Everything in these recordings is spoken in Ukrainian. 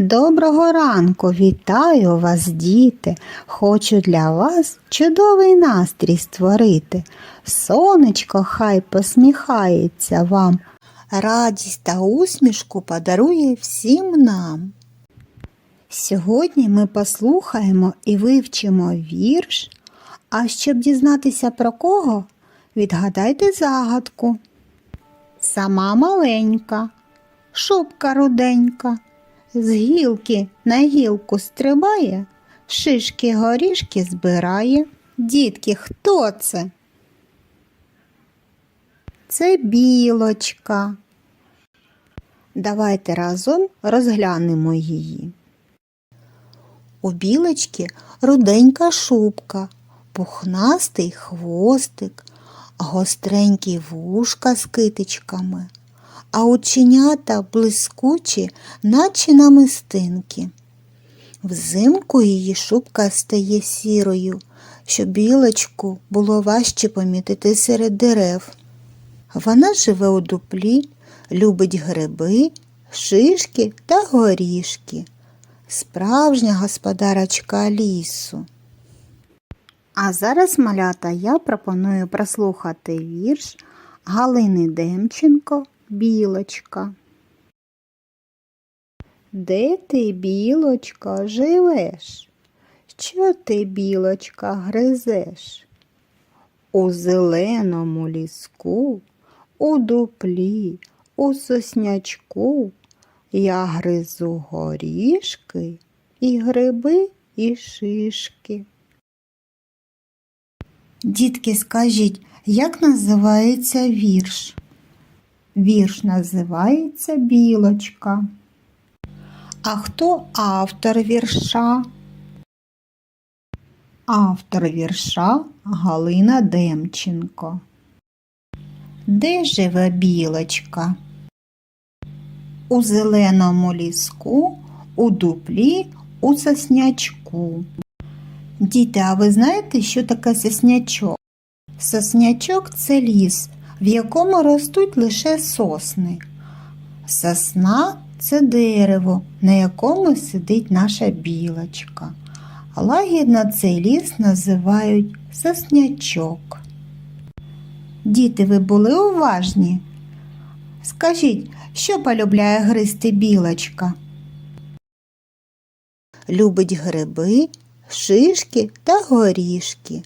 Доброго ранку, вітаю вас, діти. Хочу для вас чудовий настрій створити. Сонечко хай посміхається вам, радість та усмішку подарує всім нам. Сьогодні ми послухаємо і вивчимо вірш, а щоб дізнатися про кого, відгадайте загадку. Сама маленька, шубка руденька, з гілки на гілку стрибає, шишки горішки збирає. Дітки, хто це? Це білочка. Давайте разом розглянемо її. У білочки руденька шубка, пухнастий хвостик, гостренькі вушка з китичками, а оченята блискучі, наче намистинки. Взимку її шубка стає сірою, щоб білочку було важче помітити серед дерев. Вона живе у дуплі, любить гриби, шишки та горішки. Справжня господарочка лісу. А зараз, малята, я пропоную прослухати вірш Галини Демченко Білочка. Де ти, білочка, живеш? Що ти, білочка, гризеш? У зеленому ліску, у дуплі, у соснячку я гризу горішки і гриби, і шишки. Дітки, скажіть, як називається вірш? Вірш називається Білочка. А хто автор вірша? Автор вірша Галина Демченко. Де живе білочка? У зеленому ліску, у дуплі, у соснячку. Діти, а ви знаєте, що таке соснячок? Соснячок це ліс, в якому ростуть лише сосни. Сосна це дерево, на якому сидить наша білочка. Лагідно цей ліс називають соснячок. Діти, ви були уважні? Скажіть, що полюбляє гризти білочка? Любить гриби, шишки та горішки.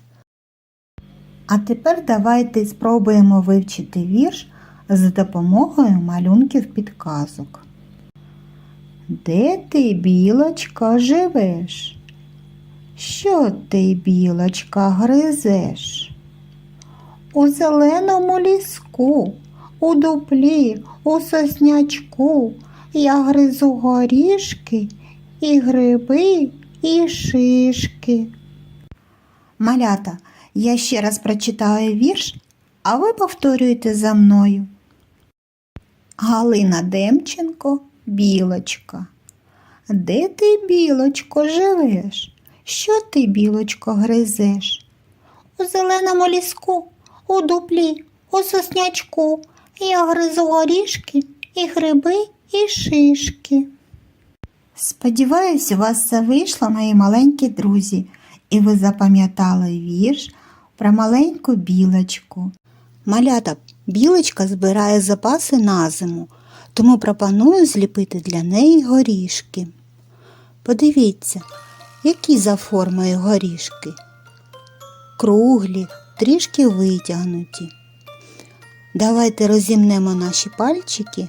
А тепер давайте спробуємо вивчити вірш за допомогою малюнків підказок. Де ти, білочка, живеш? Що ти, білочка, гризеш? У зеленому ліску, у дуплі, у соснячку я гризу горішки і гриби, і шишки. Малята, я ще раз прочитаю вірш, а ви повторюєте за мною. Галина Демченко, білочка. Де ти, білочко, живеш? Що ти, білочко, гризеш? У зеленому ліску, у дуплі, у соснячку я гризу горішки і гриби, і шишки. Сподіваюсь, у вас все вийшло, мої маленькі друзі, і ви запам'ятали вірш про маленьку білочку. Малята, білочка збирає запаси на зиму, тому пропоную зліпити для неї горішки. Подивіться, які за формою горішки. Круглі, трішки витягнуті. Давайте розімнемо наші пальчики.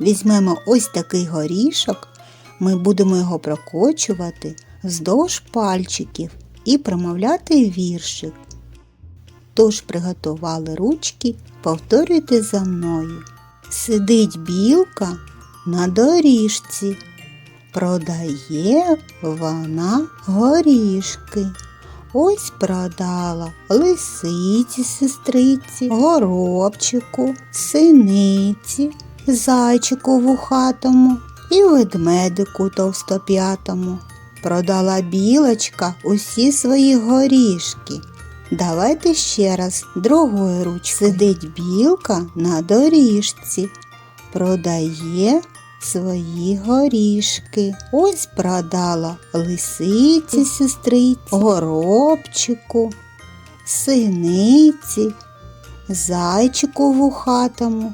Візьмемо ось такий горішок, ми будемо його прокочувати вздовж пальчиків і промовляти віршик. Тож приготували ручки, повторюйте за мною. Сидить білка на доріжці, продає вона горішки. Ось продала лисиці сестриці, горобчику, синиці, зайчику вухатому і ведмедику товстоп'ятому. Продала білочка усі свої горішки. Давайте ще раз другою руч. Сидить білка на доріжці, продає свої горішки. Ось продала лисиці сестриці, горобчику, синиці, зайчику вухатому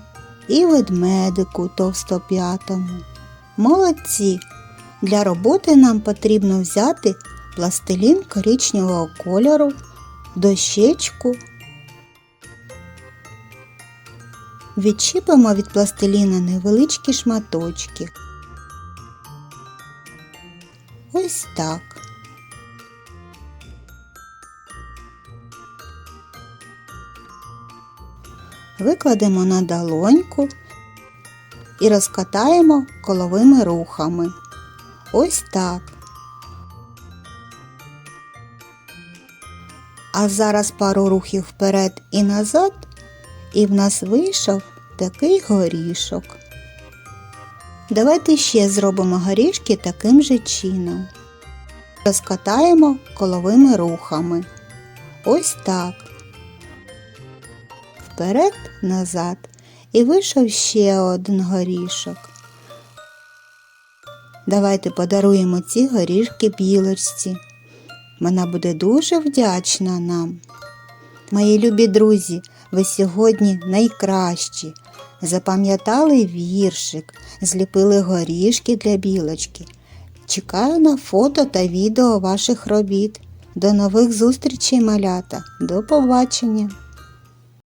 і ведмедику товстоп'ятому. Молодці! Для роботи нам потрібно взяти пластилін коричневого кольору, дощечку. Відчіпимо від пластиліна невеличкі шматочки. Ось так. Викладемо на долоньку і розкатаємо коловими рухами. Ось так. А зараз пару рухів вперед і назад, і в нас вийшов такий горішок. Давайте ще зробимо горішки таким же чином. Розкатаємо коловими рухами. Ось так. Вперед, назад. І вийшов ще один горішок. Давайте подаруємо ці горішки білочці. Вона буде дуже вдячна нам. Мої любі друзі, ви сьогодні найкращі. Запам'ятали віршик, зліпили горішки для білочки. Чекаю на фото та відео ваших робіт. До нових зустрічей, малята. До побачення!